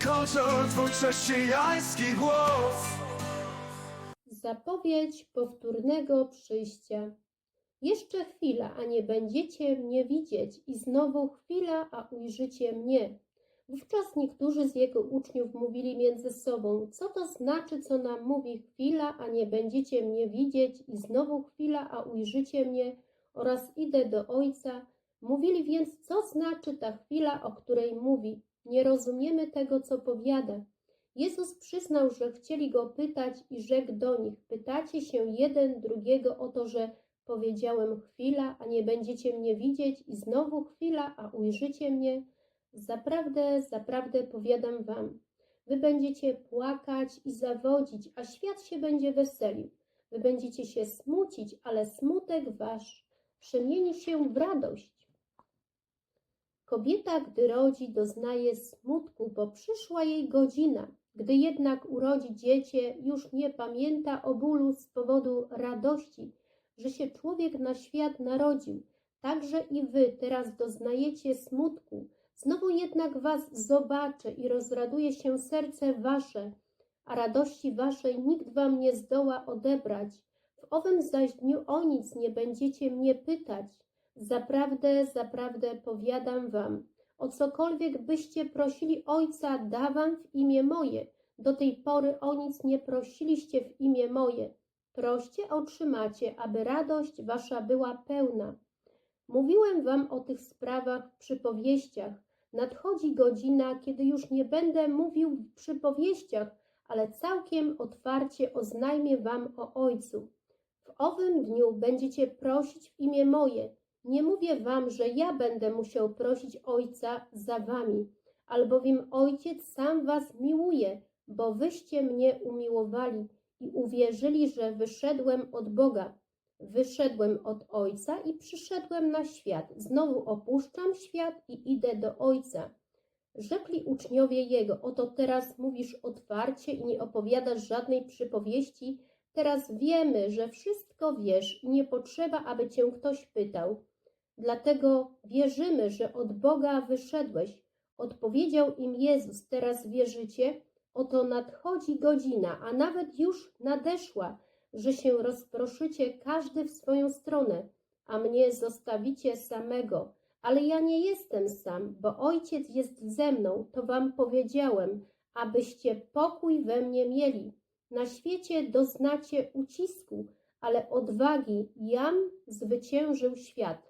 twój chrześcijański głos Zapowiedź powtórnego przyjścia. Jeszcze chwila, a nie będziecie mnie widzieć, i znowu chwila, a ujrzycie mnie. Wówczas niektórzy z jego uczniów mówili między sobą: Co to znaczy, co nam mówi chwila, a nie będziecie mnie widzieć, i znowu chwila, a ujrzycie mnie, oraz idę do Ojca. Mówili więc, co znaczy ta chwila, o której mówi. Nie rozumiemy tego, co powiada. Jezus przyznał, że chcieli go pytać i rzekł do nich: Pytacie się jeden drugiego o to, że powiedziałem chwila, a nie będziecie mnie widzieć, i znowu chwila, a ujrzycie mnie. Zaprawdę, zaprawdę powiadam wam, wy będziecie płakać i zawodzić, a świat się będzie weselił. Wy będziecie się smucić, ale smutek wasz przemieni się w radość. Kobieta, gdy rodzi, doznaje smutku, bo przyszła jej godzina. Gdy jednak urodzi dziecię, już nie pamięta o bólu z powodu radości, że się człowiek na świat narodził. Także i wy teraz doznajecie smutku. Znowu jednak was zobaczę i rozraduje się serce wasze, a radości waszej nikt wam nie zdoła odebrać. W owym zaś dniu o nic nie będziecie mnie pytać. Zaprawdę, zaprawdę powiadam wam, o cokolwiek byście prosili Ojca, dawam w imię moje. Do tej pory o nic nie prosiliście w imię moje. Proście, otrzymacie, aby radość wasza była pełna. Mówiłem wam o tych sprawach w przypowieściach. Nadchodzi godzina, kiedy już nie będę mówił w przypowieściach, ale całkiem otwarcie oznajmię wam o Ojcu. W owym dniu będziecie prosić w imię moje. Nie mówię wam, że ja będę musiał prosić Ojca za wami, albowiem Ojciec sam was miłuje, bo wyście mnie umiłowali i uwierzyli, że wyszedłem od Boga. Wyszedłem od Ojca i przyszedłem na świat. Znowu opuszczam świat i idę do Ojca. Rzekli uczniowie Jego, oto teraz mówisz otwarcie i nie opowiadasz żadnej przypowieści. Teraz wiemy, że wszystko wiesz i nie potrzeba, aby cię ktoś pytał. Dlatego wierzymy, że od Boga wyszedłeś. Odpowiedział im Jezus, teraz wierzycie? Oto nadchodzi godzina, a nawet już nadeszła, że się rozproszycie każdy w swoją stronę, a mnie zostawicie samego. Ale ja nie jestem sam, bo Ojciec jest ze mną, to wam powiedziałem, abyście pokój we mnie mieli. Na świecie doznacie ucisku, ale odwagi jam zwyciężył świat.